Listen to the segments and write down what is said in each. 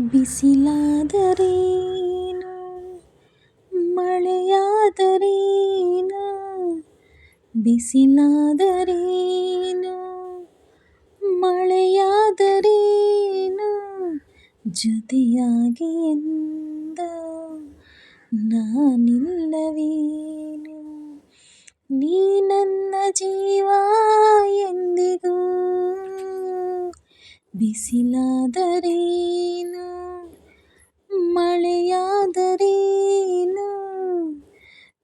ಬಿಸಿಲಾದರೇನು? ಮಳೆಯಾದರೇನು? ಬಿಸಿಲಾದರೇನು? ಮಳೆಯಾದರೇನು? ಜೊತೆಯಾಗಿ ಎಂದ? ನಾನಿಲ್ಲವೇನು? ನೀ ನನ್ನ ಜೀವ ಎಂದಿಗೂ? ಬಿಸಿಲಾದರೇನು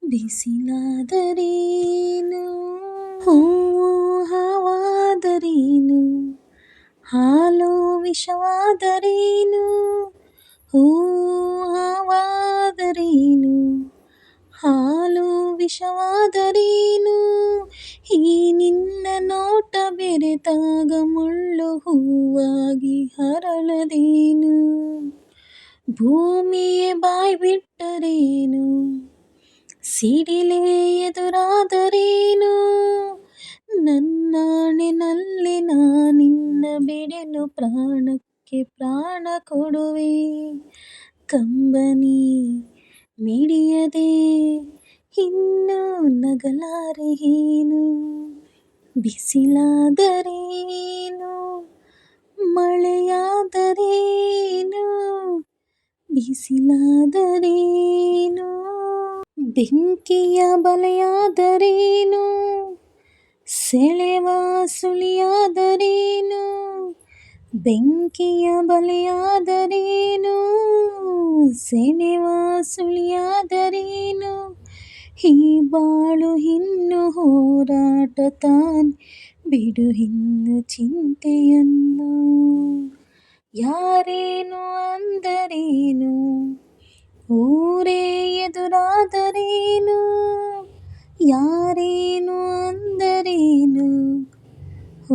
ಬಿಸಿಲಾದರೇನು? ಹೂವು ಹಾವಾದರೇನು? ಹಾಲು ವಿಷವಾದರೇನು? ಹೂ ಹಾವಾದರೇನು? ಹಾಲು ವಿಷವಾದರೇನು? ಈ ನಿನ್ನ ನೋಟ ಬೆರೆತಾಗ ಮುಳ್ಳು ಹೂವಾಗಿ ಹರಳದೇನು? ಭೂಮಿಯೇ ಬಾಯ್ ಬಿಟ್ಟರೇನು ಸಿಡಿಲೇ ಎದುರಾದರೇನು? ನನ್ನಾಣಿನಲ್ಲಿ ನಾನಿನ್ನ ಬಿಡೆನು ಪ್ರಾಣಕ್ಕೆ ಪ್ರಾಣ ಕೊಡುವೆ. ಕಂಬನಿ ಮಿಡಿಯದೆ ಇನ್ನು ಏನು? ಬಿಸಿಲಾದರೇನು? ಮಳೆಯಾದರೇನು? ಬಿಸಿಲಾದರೇನು? ಬೆಂಕಿಯ ಬಲೆಯಾದರೇನು? ಸೆಳೆವ ಸುಳಿಯಾದರೇನು? ಬೆಂಕಿಯ ಬಲೆಯಾದರೇನು? ಸೆಳೆವ ಸುಳಿಯಾದರೇನು? ಈ ಬಾಳು ಇನ್ನು ಹೋರಾಟ ತಾನೆ. ಬಿಡು ಇನ್ನು ಚಿಂತೆಯನ್ನು. ಯಾರೇನು ಅಂದರೇನು? ಊರೇ ಎದುರಾದರೇನು ಯಾರೇನು ಅಂದರೇನು?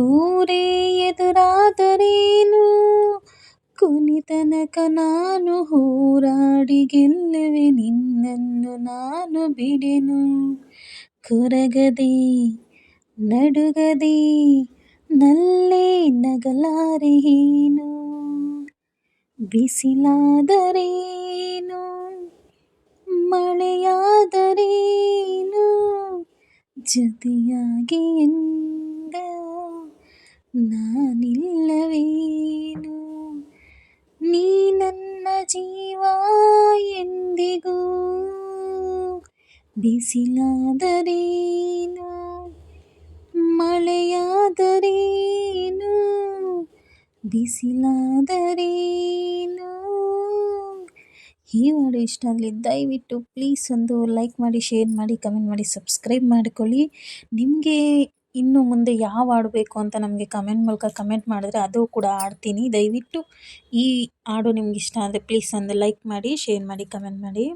ಊರೇ ಎದುರಾದರೇನು? ಕುನಿತನಕ ನಾನು ಹೋರಾಡಿ ಗೆಲ್ಲುವೆ, ನಿನ್ನನ್ನು ನಾನು ಬಿಡೆನು. ಕೊರಗದೆ, ನಡುಗದೆ, ನಲ್ಲೇ ಏನು? ಬಿಸಿಲಾದರೇನು ಜೊತೆಯಾಗಿ ಎಂದ ನಾನಿಲ್ಲವೇನು? ನೀ ನನ್ನ ಜೀವ ಎಂದಿಗೂ ಬಿಸಿಲಾದರೇನು? ಮಳೆಯಾದರೇನು? ಬಿಸಿಲಾದರೇನು? ಈ ವಿಡಿಯೋ ಇಷ್ಟ ಆಗಲಿ ದಯವಿಟ್ಟು ಪ್ಲೀಸ್ ಒಂದು ಲೈಕ್ ಮಾಡಿ ಶೇರ್ ಮಾಡಿ ಕಮೆಂಟ್ ಮಾಡಿ ಸಬ್ಸ್ಕ್ರೈಬ್ ಮಾಡಿಕೊಳ್ಳಿ. ನಿಮಗೆ ಇನ್ನು ಮುಂದೆ ಯಾವ ಆಡಬೇಕು ಬೇಕು ಅಂತ ನಮಗೆ ಕಮೆಂಟ್ ಮೂಲಕ ಕಮೆಂಟ್ ಮಾಡಿದ್ರೆ ಅದು ಕೂಡ ಆಡ್ತೀನಿ ದಯವಿಟ್ಟು ಈ ಹಾಡು ನಿಮ್ಗೆ ಇಷ್ಟ ಆದರೆ ಪ್ಲೀಸ್ ಒಂದು ಲೈಕ್ ಮಾಡಿ ಶೇರ್ ಮಾಡಿ ಕಮೆಂಟ್ ಮಾಡಿ.